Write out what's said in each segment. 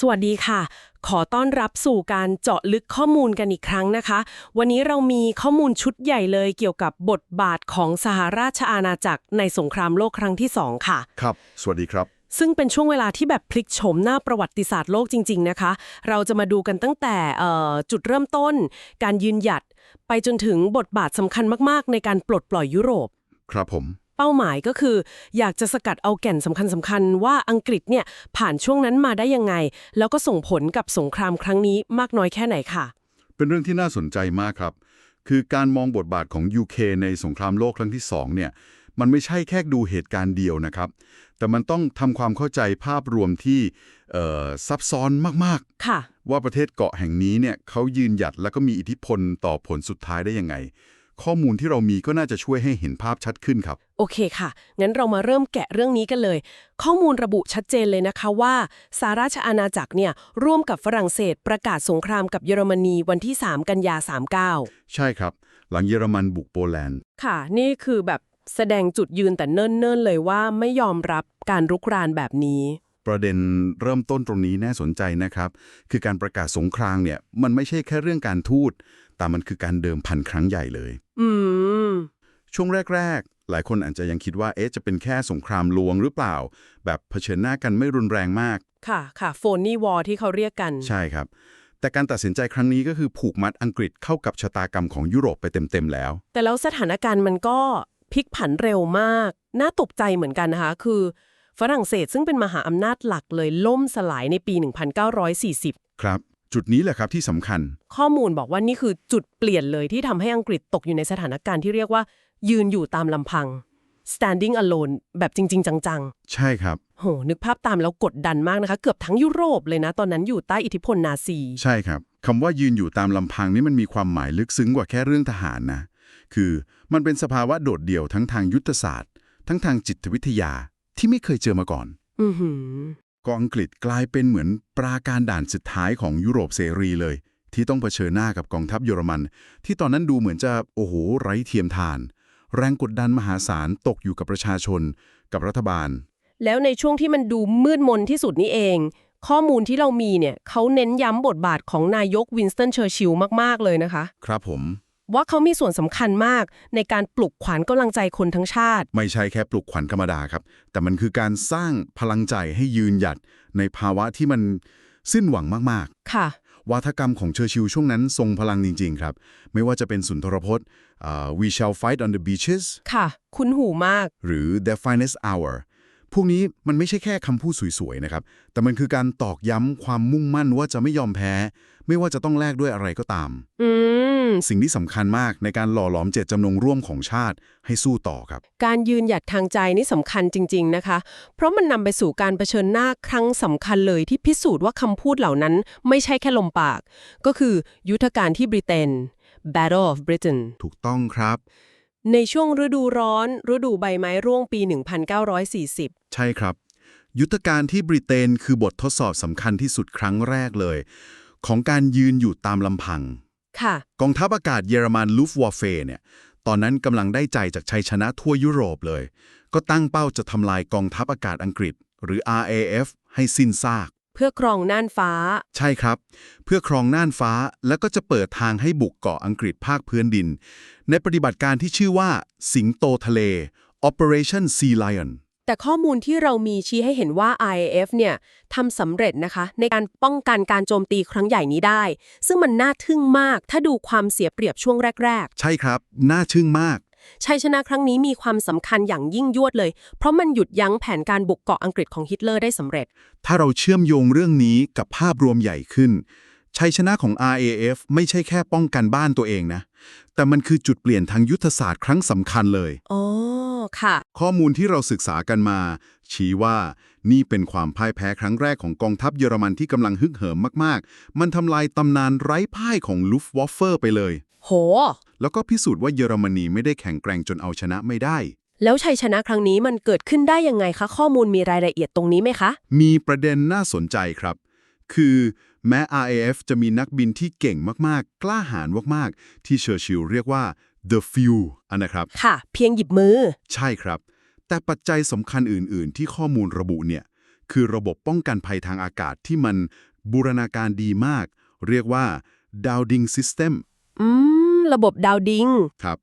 สวัสดีค่ะ ขอต้อนรับสู่การเจาะลึกข้อมูลกันอีกครั้งนะคะ วันนี้เรามีข้อมูลชุดใหญ่เลยเกี่ยวกับบทบาทของสหราชอาณาจักรในสงครามโลกครั้งที่ 2 ค่ะ ครับ สวัสดีครับ ซึ่งเป็นช่วงเวลาที่แบบพลิกโฉมหน้าประวัติศาสตร์โลกจริง ๆ นะคะ เราจะมาดูกันตั้งแต่เอ่อจุดเริ่มต้น การยืนหยัด ไปจนถึงบทบาทสำคัญมากๆ ในการปลดปล่อยยุโรป ครับผมเป้าหมายก็คือ อยากจะสกัดเอาแก่นสำคัญสำคัญๆว่าอังกฤษเนี่ยผ่านช่วงนั้นมาได้ยังไง แล้วก็ส่งผลกับสงครามครั้งนี้มากน้อยแค่ไหนค่ะ เป็นเรื่องที่น่าสนใจมากครับ คือการมองบทบาทของ UK ในสงครามโลกครั้งที่2เนี่ยมันไม่ใช่แค่ดูเหตุการณ์เดียวนะครับ แต่มันต้องทำความเข้าใจภาพรวมที่เอ่อซับซ้อนมากค่ะๆว่าประเทศเกาะแห่งนี้เนี่ยเขายืนหยัดแล้วก็มีอิทธิพลต่อผลสุดท้ายได้ยังไง ข้อมูลที่เรามีก็น่าจะช่วยให้เห็นภาพชัดขึ้นครับ โอเคค่ะ งั้นเรามาเริ่มแกะเรื่องนี้กันเลย ข้อมูลระบุชัดเจนเลยนะคะว่าสาราชอาณาจักรเนี่ยร่วมกับฝรั่งเศสประกาศสงครามกับเยอรมนีวันที่ 3 กันยา 39 ใช่ครับ หลังเยอรมันบุกโปแลนด์ ค่ะ นี่คือแบบแสดงจุดยืนแต่เนิ่นๆเลยว่าไม่ยอมรับการรุกรานแบบนี้ ประเด็นเริ่มต้นตรงนี้น่าสนใจนะครับ คือการประกาศสงครามเนี่ย มันไม่ใช่แค่เรื่องการทูต แต่มันคือการเดิมพันครั้งใหญ่เลย อืม ช่วงแรก ๆ หลายคนอาจจะยังคิดว่า เอ๊ะ จะเป็นแค่สงครามลวงหรือเปล่า แบบเผชิญหน้ากันไม่รุนแรงมาก ค่ะ ค่ะ โฟนนี่วอที่เขาเรียกกัน ใช่ครับ แต่การตัดสินใจครั้งนี้ก็คือผูกมัดอังกฤษเข้ากับชะตากรรมของยุโรปไปเต็มๆแล้ว แต่แล้วสถานการณ์มันก็พลิกผันเร็วมาก น่าตกใจเหมือนกันนะคะ คือ ฝรั่งเศสซึ่งเป็นมหาอำนาจหลักเลยล่มสลายในปี 1940 ครับ จุดนี้แหละครับที่สำคัญ ข้อมูลบอกว่านี่คือจุดเปลี่ยนเลยที่ทำให้อังกฤษตกอยู่ในสถานการณ์ที่เรียกว่า ยืนอยู่ตามลำพัง standing alone แบบจริง ๆ จังใช่ครับๆโห นึกภาพตามแล้วกดดันมากนะคะ เกือบทั้งยุโรปเลยนะ ตอนนั้นอยู่ใต้อิทธิพลนาซี ใช่ครับคำว่ายืนอยู่ตามลำพังนี่มันมีความหมายลึกซึ้งกว่าแค่เรื่องทหารนะ คือมันเป็นสภาวะโดดเดี่ยวทั้งทางยุทธศาสตร์ ทั้งทางจิตวิทยา ที่ไม่เคยเจอมาก่อนอือหือกองอังกฤษกลายเป็นเหมือนปราการด่านสุดท้ายของยุโรปเสรีเลย ที่ต้องเผชิญหน้ากับกองทัพเยอรมัน ที่ตอนนั้นดูเหมือนจะโอ้โหไร้เทียมทาน แรงกดดันมหาศาลตกอยู่กับประชาชน กับรัฐบาล แล้วในช่วงที่มันดูมืดมนที่สุดนี้เอง ข้อมูลที่เรามีเนี่ยเขาเน้นย้ำบทบาทของนายกวินสตันเชอร์ชิลล์มาก ๆ เลยนะคะ ครับผม ว่าเขามีส่วนสำคัญมากในการปลุกขวัญกำลังใจคนทั้งชาติ ไม่ใช่แค่ปลุกขวัญธรรมดาครับ แต่มันคือการสร้างพลังใจให้ยืนหยัดในภาวะที่มันสิ้นหวังมากค่ะๆวาทกรรมของเชอร์ชิลช่วงนั้นทรงพลังจริง ๆ ครับ ไม่ว่าจะเป็นสุนทรพจน์อ่า We shall fight on the beaches ค่ะ คุ้นหูมาก หรือ The finest hour พวกนี้มันไม่ใช่แค่คำพูดสวยๆนะครับ แต่มันคือการตอกย้ำความมุ่งมั่นว่าจะไม่ยอมแพ้ ไม่ว่าจะต้องแลกด้วยอะไรก็ตามอืมสิ่งที่สำคัญมากในการหล่อหลอมเจตจำนงร่วมของชาติให้สู้ต่อครับ การยืนหยัดทางใจนี่สำคัญจริง ๆนะคะ เพราะมันนำไปสู่การเผชิญหน้าครั้งสำคัญเลยที่พิสูจน์ว่าคำพูดเหล่านั้นไม่ใช่แค่ลมปาก ก็คือยุทธการที่บริเตน Battle of Britain ถูกต้องครับ ในช่วงฤดูร้อน ฤดูใบไม้ร่วงปี 1940 ใช่ครับ ยุทธการที่บริเตนคือบททดสอบสำคัญที่สุดครั้งแรกเลย ของการยืนอยู่ตามลำพัง ค่ะ กองทัพอากาศเยอรมันลูฟวอร์เฟเนี่ย ตอนนั้นกำลังได้ใจจากชัยชนะทั่วยุโรปเลย ก็ตั้งเป้าจะทำลายกองทัพอากาศอังกฤษ หรือ RAF ให้สิ้นซาก เพื่อครองน่านฟ้า ใช่ครับ เพื่อครองน่านฟ้าแล้วก็จะเปิดทางให้บุกเกาะอังกฤษภาคพื้นดิน ในปฏิบัติการที่ชื่อว่า สิงโตทะเล Operation Sea Lion แต่ข้อมูลที่เรามีชี้ให้เห็นว่า IAF เนี่ยทำสำเร็จนะคะ ในการป้องกันการโจมตีครั้งใหญ่นี้ได้ ซึ่งมันน่าทึ่งมากถ้าดูความเสียเปรียบช่วงแรกใช่ครับ น่าทึ่งมากๆ ชัยชนะครั้งนี้มีความสำคัญอย่างยิ่งยวดเลย เพราะมันหยุดยั้งแผนการบุกเกาะอังกฤษของฮิตเลอร์ได้สำเร็จ ถ้าเราเชื่อมโยงเรื่องนี้กับภาพรวมใหญ่ขึ้น ชัยชนะของ RAF ไม่ใช่แค่ป้องกันบ้านตัวเองนะ แต่มันคือจุดเปลี่ยนทางยุทธศาสตร์ครั้งสำคัญเลยอ๋อค่ะ ข้อมูลที่เราศึกษากันมา ชี้ว่านี่เป็นความพ่ายแพ้ครั้งแรกของกองทัพเยอรมันที่กำลังฮึกเหิมมากๆ มันทำลายตำนานไร้พ่ายของลูฟวอฟเฟอร์ไปเลย โห แล้วก็พิสูจน์ว่าเยอรมนีไม่ได้แข็งแกร่งจนเอาชนะไม่ได้ แล้วชัยชนะครั้งนี้มันเกิดขึ้นได้ยังไงคะ ข้อมูลมีรายละเอียดตรงนี้ไหมคะ มีประเด็นน่าสนใจครับ คือแม้ RAF จะมีนักบินที่เก่งมากๆ กล้าหาญมากๆ ที่เชอร์ชิลเรียกว่า the few อันนะครับ ค่ะ เพียงหยิบมือ ใช่ครับ แต่ปัจจัยสำคัญอื่น ๆ ที่ข้อมูลระบุเนี่ย คือระบบป้องกันภัยทางอากาศที่มันบูรณาการดีมาก เรียกว่า Dowding System อืม ระบบดาวดิงครับ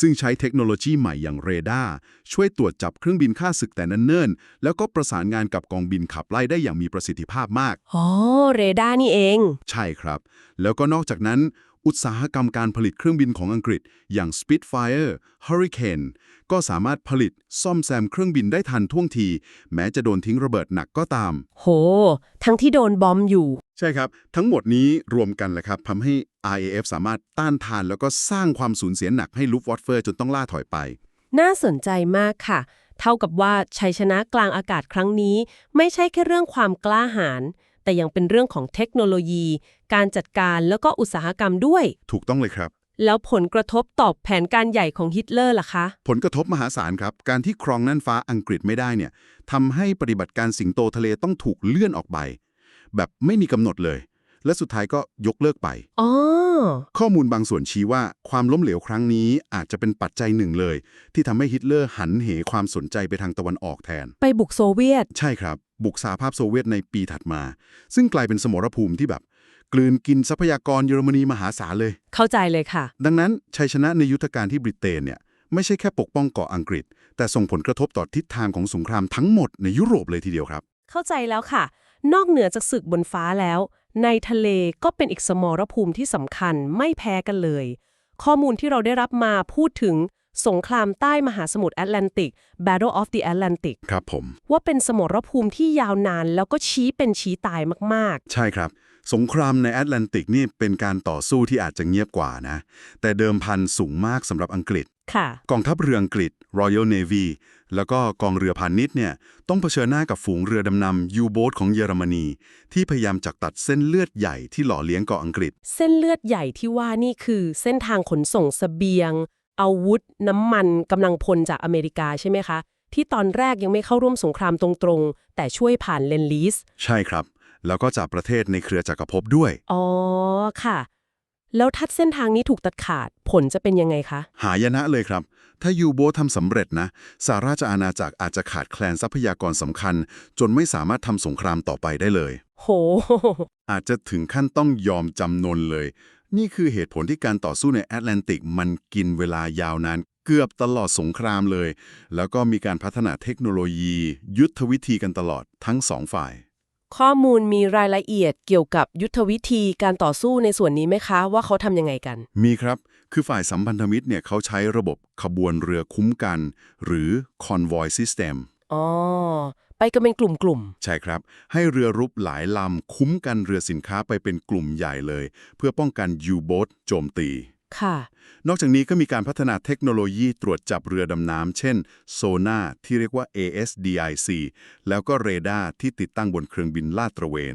ซึ่งใช้เทคโนโลยีใหม่อย่างเรดาร์ช่วยตรวจจับเครื่องบินค่าศึกแต่นั้นเนิ่นๆแล้วก็ประสานงานกับกองบินขับไล่ได้อย่างมีประสิทธิภาพมาก อ๋อ เรดาร์นี่เอง ใช่ครับ แล้วก็นอกจากนั้น อุตสาหกรรมการผลิตเครื่องบินของอังกฤษ อย่าง Spitfire Hurricane ก็สามารถผลิตซ่อมแซมเครื่องบินได้ทันท่วงที แม้จะโดนทิ้งระเบิดหนักก็ตาม โห ทั้งที่โดนบอมอยู่ ใช่ครับ ทั้งหมดนี้รวมกันแหละครับทำให้ RAF สามารถต้านทานแล้วก็สร้างความสูญเสียหนักให้ลูฟวอตเฟอร์จนต้องล่าถอยไป น่าสนใจมากค่ะ เท่ากับว่าชัยชนะกลางอากาศครั้งนี้ ไม่ใช่แค่เรื่องความกล้าหาญแต่ยังเป็นเรื่องของเทคโนโลยี การจัดการแล้วก็อุตสาหกรรมด้วย ถูกต้องเลยครับ แล้วผลกระทบตอบแผนการใหญ่ของฮิตเลอร์ล่ะคะ ผลกระทบมหาศาลครับ การที่ครองน่านฟ้าอังกฤษไม่ได้เนี่ยทำให้ปฏิบัติการสิงโตทะเลต้องถูกเลื่อนออกไป แบบไม่มีกำหนดเลย และสุดท้ายก็ยกเลิกไป อ๋อ ข้อมูลบางส่วนชี้ว่าความล้มเหลวครั้งนี้อาจจะเป็นปัจจัยหนึ่งเลย ที่ทำให้ฮิตเลอร์หันเหความสนใจไปทางตะวันออกแทน ไปบุกโซเวียต ใช่ครับ บุกสหภาพโซเวียตในปีถัดมา ซึ่งกลายเป็นสมรภูมิที่แบบ กลืนกินทรัพยากรเยอรมนีมหาศาลเลย เข้าใจเลยค่ะ ดังนั้นชัยชนะในยุทธการที่บริเตนเนี่ยไม่ใช่แค่ปกป้องเกาะอังกฤษ แต่ส่งผลกระทบต่อทิศทางของสงครามทั้งหมดในยุโรปเลยทีเดียวครับ เข้าใจแล้วค่ะ นอกเหนือจากศึกบนฟ้าแล้ว ในทะเลก็เป็นอีกสมรภูมิที่สำคัญไม่แพ้กันเลย ข้อมูลที่เราได้รับมาพูดถึงสงครามใต้มหาสมุทรแอตแลนติก Battle of the Atlantic ครับผม ว่าเป็นสมรภูมิที่ยาวนานแล้วก็ชี้เป็นชี้ตายมากใช่ครับ สงครามในแอตแลนติกนี่เป็นการต่อสู้ที่อาจจะเงียบกว่านะ แต่เดิมพันสูงมากสำหรับอังกฤษๆค่ะกองทัพเรืออังกฤษ Royal Navy แล้วก็กองเรือพาณิชย์เนี่ยต้องเผชิญหน้ากับฝูงเรือดำนำยูโบ t ของเยอรมนี ที่พยายามจักตัดเส้นเลือดใหญ่ที่หล่อเลี้ยงเกาะอังกฤษ เส้นเลือดใหญ่ที่ว่านี่คือเส้นทางขนส่งเสบียง อาวุธ น้ำมันกำลังพลจากอเมริกาใช่ไหมคะที่ตอนแรกยังไม่เข้าร่วมสงครามตรงๆ แต่ช่วยผ่านเลนลีส ใช่ครับ แล้วก็จากประเทศในเครือจักรภพด้วย อ๋อ ค่ะ แล้วถ้าเส้นทางนี้ถูกตัดขาดผลจะเป็นยังไงคะ หายนะเลยครับ ถ้ายูโบทำสำเร็จนะสาราชอาณาจักรอาจจะขาดแคลนทรัพยากรสำคัญ จนไม่สามารถทำสงครามต่อไปได้เลย โห อาจจะถึงขั้นต้องยอมจำนนเลย นี่คือเหตุผลที่การต่อสู้ในแอตแลนติกมันกินเวลายาวนานเกือบตลอดสงครามเลย แล้วก็มีการพัฒนาเทคโนโลยี ยุทธวิธีกันตลอดทั้งสองฝ่าย ข้อมูลมีรายละเอียดเกี่ยวกับยุทธวิธีการต่อสู้ในส่วนนี้ไหมคะ ว่าเขาทำยังไงกัน มีครับ คือฝ่ายสัมพันธมิตรเนี่ยเขาใช้ระบบขบวนเรือคุ้มกัน หรือ convoy system อ๋อ ไปกันเป็นกลุ่มใช่ครับ ให้เรือรุบหลายลำคุ้มกันเรือสินค้าไปเป็นกลุ่มใหญ่เลย เพื่อป้องกันยูโบ t โจมตีๆ ค่ะ นอกจากนี้ก็มีการพัฒนาเทคโนโลยีตรวจจับเรือดำน้ำ เช่นโซน่าที่เรียกว่า ASDIC แล้วก็เรดาร์ที่ติดตั้งบนเครื่องบินลาดตระเวน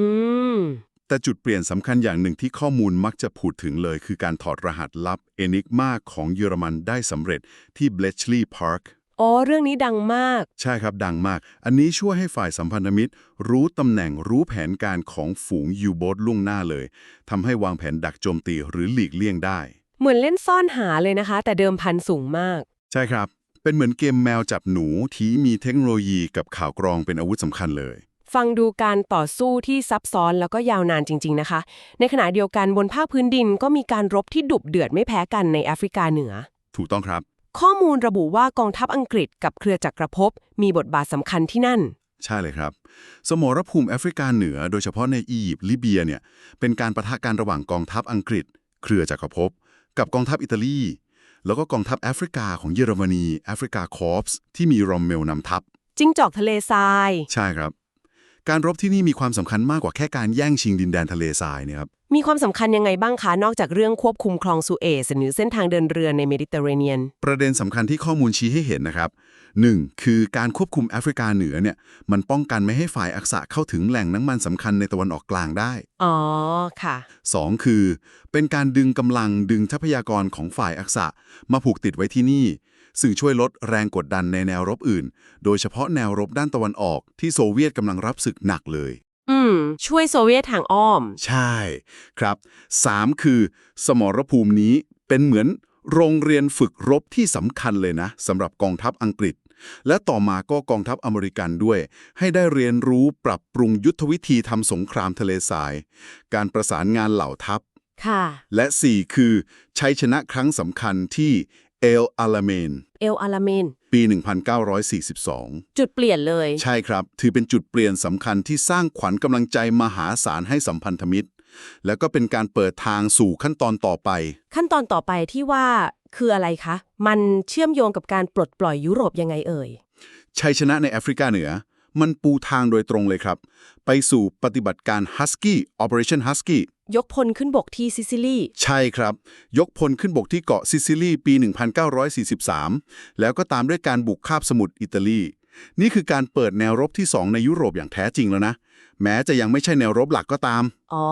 อืม แต่จุดเปลี่ยนสำคัญอย่างหนึ่งที่ข้อมูลมักจะพูดถึงเลย คือการถอดรหัสลับ Enigma ของเยอรมันได้สำเร็จที่ Bletchley Park อ๋อ เรื่องนี้ดังมาก ใช่ครับดังมาก อันนี้ช่วยให้ฝ่ายสัมพันธมิตร รู้ตำแหน่งรู้แผนการของฝูงยูโบ t ล่วงหน้าเลยทำให้วางแผนดักโจมตีหรือหลีกเลี่ยงได้ เหมือนเล่นซ่อนหาเลยนะคะ แต่เดิมพันสูงมาก ใช่ครับ เป็นเหมือนเกมแมวจับหนูที่มีเทคโนโลยีกับข่าวกรองเป็นอาวุธสำคัญเลย ฟังดูการต่อสู้ที่ซับซ้อนแล้วก็ยาวนานจริง ๆนะคะ ในขณะเดียวกันบนภาคพื้นดินก็มีการรบที่ดุเดือดไม่แพ้กันในแอฟริกาเหนือ ถูกต้องครับ ข้อมูลระบุว่ากองทัพอังกฤษกับเครือจักรภพมีบทบาทสำคัญที่นั่น ใช่เลยครับ สมรภูมิแอฟริกาเหนือ โดยเฉพาะในอียิปต์ลิเบียเนี่ยเป็นการประทะกันระหว่างกองทัพอังกฤษ เครือจักรภพกับกองทัพอิตาลี แล้วก็กองทัพแอฟริกาของเยอรมนีแอฟริกาคอร์ปส์ที่มีรอมเมลนำทัพจิ้งจอกทะเลทราย ใช่ครับ การรบที่นี่มีความสำคัญมากกว่าแค่การแย่งชิงดินแดนทะเลทรายเนี่ยครับ มีความสำคัญยังไงบ้างคะ นอกจากเรื่องควบคุมคลองสุเอซหรือเส้นทางเดินเรือในเมดิเตอร์เรเนียน ประเด็นสำคัญที่ข้อมูลชี้ให้เห็นนะครับ 1. คือการควบคุมแอฟริกาเหนือเนี่ยมันป้องกันไม่ให้ฝ่ายอักษะเข้าถึงแหล่งน้ำมันสำคัญในตะวันออกกลางได้ อ๋อ ค่ะ 2. คือ เป็นการดึงกำลังดึงทรัพยากรของฝ่ายอักษะมาผูกติดไว้ที่นี่ ซึ่งช่วยลดแรงกดดันในแนวรบอื่น โดยเฉพาะแนวรบด้านตะวันออกที่โซเวียตกำลังรับศึกหนักเลย อืม ช่วยโซเวียตทางอ้อม ใช่ครับ 3. คือ สมรภูมินี้เป็นเหมือนโรงเรียนฝึกรบที่สำคัญเลยนะสำหรับกองทัพอังกฤษ และต่อมาก็กองทัพอเมริกันด้วย ให้ได้เรียนรู้ปรับปรุงยุทธวิธีทำสงครามทะเลทราย การประสานงานเหล่าทัพ ค่ะ และ 4 คือ ชัยชนะครั้งสำคัญที่ เอลอาลาเมน เอลอาลาเมน ปี 1942 จุดเปลี่ยนเลย ใช่ครับ ถือเป็นจุดเปลี่ยนสำคัญที่สร้างขวัญกำลังใจมหาศาลให้สัมพันธมิตร แล้วก็เป็นการเปิดทางสู่ขั้นตอนต่อไป ขั้นตอนต่อไปที่ว่าคืออะไรคะ มันเชื่อมโยงกับการปลดปล่อยยุโรปยังไงเอ่ย ชัยชนะในแอฟริกาเหนือ มันปูทางโดยตรงเลยครับ ไปสู่ปฏิบัติการ Husky Operation Husky ยกพลขึ้นบกที่ซิซิลี ใช่ครับ ยกพลขึ้นบกที่เกาะซิซิลีปี 1943 แล้วก็ตามด้วยการบุกคาบสมุทรอิตาลี นี่คือการเปิดแนวรบที่ 2 ในยุโรปอย่างแท้จริงแล้วนะ แม้จะยังไม่ใช่แนวรบหลักก็ตาม อ๋อ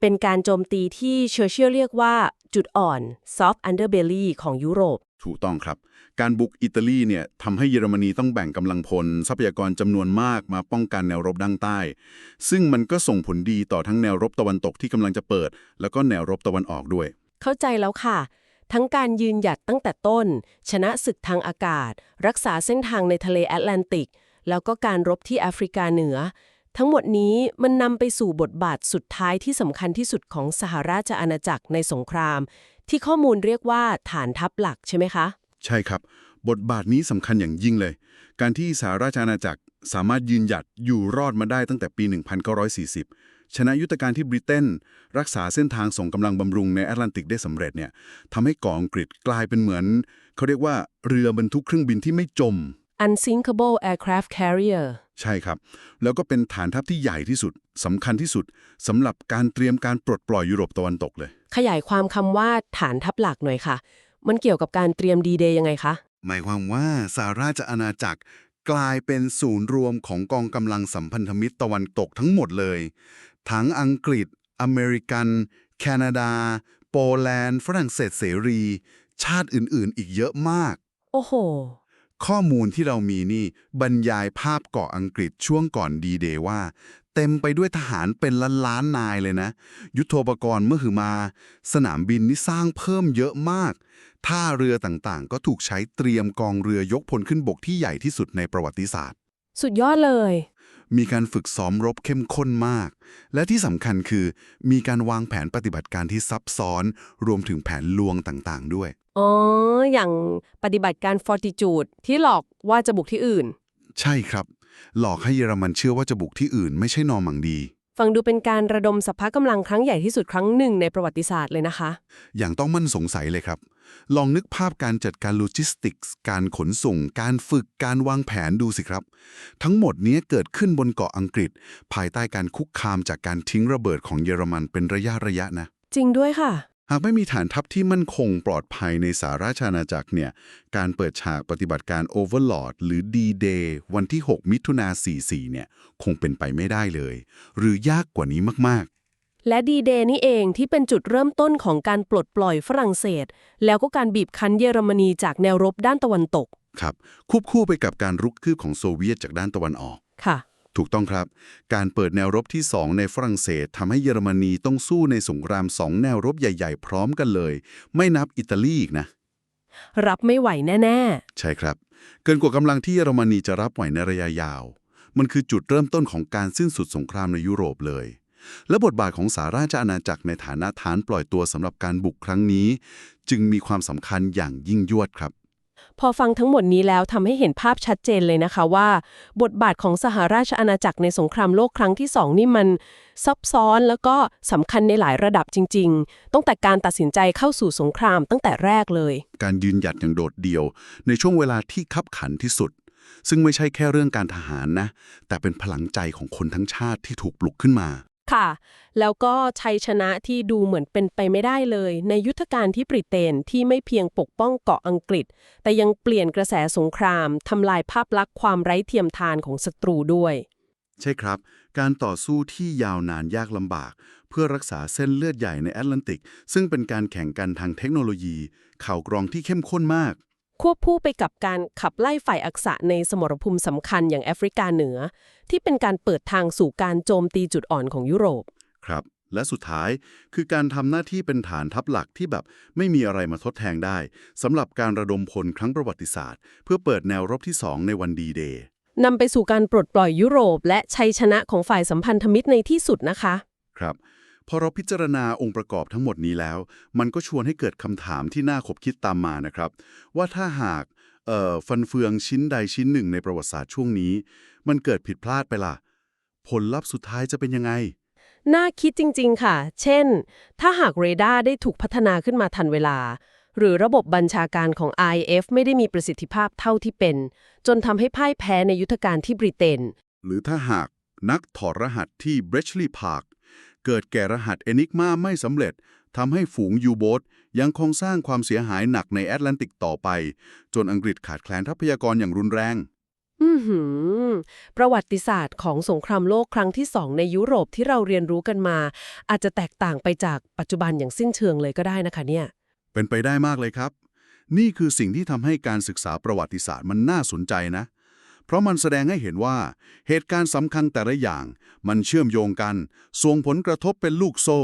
เป็นการโจมตีที่เชอร์เชียลเรียกว่าจุดอ่อน soft underbelly ของยุโรป ถูกต้องครับ การบุกอิตาลีเนี่ยทำให้เยอรมนีต้องแบ่งกำลังพล ทรัพยากรจำนวนมากมาป้องกันแนวรบดังใต้ ซึ่งมันก็ส่งผลดีต่อทั้งแนวรบตะวันตกที่กำลังจะเปิด แล้วก็แนวรบตะวันออกด้วย เข้าใจแล้วค่ะ ทั้งการยืนหยัดตั้งแต่ต้น ชนะศึกทางอากาศ รักษาเส้นทางในทะเลแอตแลนติก แล้วก็การรบที่แอฟริกาเหนือ ทั้งหมดนี้มันนำไปสู่บทบาทสุดท้ายที่สำคัญที่สุดของสหราชอาณาจักรในสงคราม ที่ข้อมูลเรียกว่าฐานทัพหลักใช่ไหมคะ ใช่ครับ บทบาทนี้สำคัญอย่างยิ่งเลย การที่สหราชอาณาจักรสามารถยืนหยัดอยู่รอดมาได้ตั้งแต่ปี 1940 ชนะยุทธการที่บริเตนรักษาเส้นทางส่งกำลังบำรุงในแอตแลนติกได้สำเร็จเนี่ยทำให้เกาะอังกฤษกลายเป็นเหมือน เขาเรียกว่าเรือบรรทุกเครื่องบินที่ไม่จม unsinkable aircraft carrier ใช่ครับ แล้วก็เป็นฐานทัพที่ใหญ่ที่สุดสำคัญที่สุดสำหรับการเตรียมการปลดปล่อยยุโรปตะวันตกเลย ขยายความคำว่าฐานทัพหลักหน่อยค่ะ มันเกี่ยวกับการเตรียมดีเดย์ยังไงคะ หมายความว่าสหราชอาณาจักรกลายเป็นศูนย์รวมของกองกำลังสัมพันธมิตรตะวันตกทั้งหมดเลย ทั้งอังกฤษ อเมริกัน แคนาดา โปแลนด์ ฝรั่งเศสเสรี ชาติอื่นๆ อีกเยอะมาก โอ้โห ข้อมูลที่เรามีนี่บรรยายภาพเกาะอังกฤษช่วงก่อนดีเดย์ว่า เต็มไปด้วยทหารเป็นล้านล้านๆนายเลยนะ ยุทโธปกรณ์เมื่อหือมา สนามบินนี่สร้างเพิ่มเยอะมาก ท่าเรือต่างๆ ก็ถูกใช้เตรียมกองเรือยกพลขึ้นบกที่ใหญ่ที่สุดในประวัติศาสตร์ สุดยอดเลย มีการฝึกซ้อมรบเข้มข้นมาก และที่สำคัญคือ มีการวางแผนปฏิบัติการที่ซับซ้อน รวมถึงแผนลวงต่างๆ ด้วย อ๋อ อย่างปฏิบัติการ Fortitude ที่หลอกว่าจะบุกที่อื่น ใช่ครับ หลอกให้เยอรมันเชื่อว่าจะบุกที่อื่น ไม่ใช่นอร์มังดี ฟังดูเป็นการระดมสภากำลังครั้งใหญ่ที่สุดครั้งหนึ่งในประวัติศาสตร์เลยนะคะ อย่างต้องมั่นสงสัยเลยครับ ลองนึกภาพการจัดการโลจิสติกส์ การขนส่ง การฝึก การวางแผนดูสิครับ ทั้งหมดนี้เกิดขึ้นบนเกาะอังกฤษ ภายใต้การคุกคามจากการทิ้งระเบิดของเยอรมันเป็นระยะระยะนะ จริงด้วยค่ะ หากไม่มีฐานทัพที่มั่นคงปลอดภัยในสาราชอาณาจักรเนี่ย การเปิดฉากปฏิบัติการ Overlord หรือ D-Day วันที่ 6 มิถุนา44 เนี่ย คงเป็นไปไม่ได้เลย หรือยากกว่านี้มากและดีเดย์นี่เองที่เป็นจุดเริ่มต้นของการปลดปล่อยฝรั่งเศส แล้วก็การบีบคั้นเยอรมนีจากแนวรบด้านตะวันตกๆครับ ควบคู่ไปกับการรุกคืบของโซเวียตจากด้านตะวันออก ค่ะ ถูกต้องครับ การเปิดแนวรบที่ 2 ในฝรั่งเศสทำให้เยอรมนีต้องสู้ในสงคราม2แนวรบใหญ่ ๆ พร้อมกันเลย ไม่นับอิตาลีอีกนะ รับไม่ไหวแน่ ใช่ครับ เกินกว่ากำลังที่เยอรมนีจะรับไหวในระยะยาว มันคือจุดเริ่มต้นของการสิ้นสุดสงครามในยุโรปเลย และบทบาทของสาราชอาณาจักรในฐานะฐานปล่อยตัวสำหรับการบุกครั้งนี้ จึงมีความสำคัญอย่างยิ่งยวดครับๆ พอฟังทั้งหมดนี้แล้วทำให้เห็นภาพชัดเจนเลยนะคะว่า บทบาทของสหราชอาณาจักรในสงครามโลกครั้งที่สองนี่มันซับซ้อนแล้วก็สำคัญในหลายระดับจริง ๆ ตั้งแต่การตัดสินใจเข้าสู่สงครามตั้งแต่แรกเลย การยืนหยัดอย่างโดดเดี่ยว ในช่วงเวลาที่คับขันที่สุด ซึ่งไม่ใช่แค่เรื่องการทหารนะ แต่เป็นพลังใจของคนทั้งชาติที่ถูกปลุกขึ้นมา ค่ะ แล้วก็ชัยชนะที่ดูเหมือนเป็นไปไม่ได้เลย ในยุทธการที่บริเตนที่ไม่เพียงปกป้องเกาะอังกฤษ แต่ยังเปลี่ยนกระแสสงครามทำลายภาพลักษณ์ความไร้เทียมทานของศัตรูด้วย ใช่ครับ การต่อสู้ที่ยาวนานยากลำบาก เพื่อรักษาเส้นเลือดใหญ่ในแอตแลนติก ซึ่งเป็นการแข่งกันทางเทคโนโลยี ข่าวกรองที่เข้มข้นมาก ควบคู่ไปกับการขับไล่ฝ่ายอักษะในสมรภูมิสำคัญอย่างแอฟริกาเหนือ ที่เป็นการเปิดทางสู่การโจมตีจุดอ่อนของยุโรป ครับ และสุดท้ายคือการทำหน้าที่เป็นฐานทัพหลักที่แบบไม่มีอะไรมาทดแทนได้สำหรับการระดมพลครั้งประวัติศาสตร์ เพื่อเปิดแนวรบที่2ในวันดีเดย์นำไปสู่การปลดปล่อยยุโรป และชัยชนะของฝ่ายสัมพันธมิตรในที่สุดนะคะ ครับ พอเราพิจารณาองค์ประกอบทั้งหมดนี้แล้ว มันก็ชวนให้เกิดคำถามที่น่าขบคิดตามมานะครับ ว่าถ้าหากเอ่อฟันเฟืองชิ้นใดชิ้นหนึ่งในประวัติศาสตร์ช่วงนี้ มันเกิดผิดพลาดไปล่ะ ผลลัพธ์สุดท้ายจะเป็นยังไง น่าคิดจริง ๆ ค่ะ เช่น ถ้าหากเรดาร์ได้ถูกพัฒนาขึ้นมาทันเวลา หรือระบบบัญชาการของ IF ไม่ได้มีประสิทธิภาพเท่าที่เป็น จนทำให้พ่ายแพ้ในยุทธการที่บริเตน หรือถ้าหากนักถอดรหัสที่ b r e t c h l e y Park เกิดแก่รหัส Enigma ไม่สำเร็จทำให้ฝูงยูโบทยังคงสร้างความเสียหายหนักในแอตแลนติกต่อไป จนอังกฤษขาดแคลนทรัพยากรอย่างรุนแรง อือหือ ประวัติศาสตร์ของสงครามโลกครั้งที่สองในยุโรปที่เราเรียนรู้กันมา อาจจะแตกต่างไปจากปัจจุบันอย่างสิ้นเชิงเลยก็ได้นะคะเนี่ย เป็นไปได้มากเลยครับ นี่คือสิ่งที่ทำให้การศึกษาประวัติศาสตร์มันน่าสนใจนะ เพราะมันแสดงให้เห็นว่าเหตุการณ์สำคัญแต่ละอย่าง มันเชื่อมโยงกัน ส่งผลกระทบเป็นลูกโซ่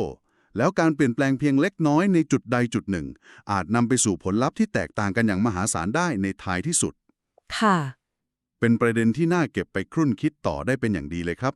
แล้วการเปลี่ยนแปลงเพียงเล็กน้อยในจุดใดจุดหนึ่ง อาจนำไปสู่ผลลัพธ์ที่แตกต่างกันอย่างมหาศาลได้ในท้ายที่สุด ค่ะ เป็นประเด็นที่น่าเก็บไปครุ่นคิดต่อได้เป็นอย่างดีเลยครับ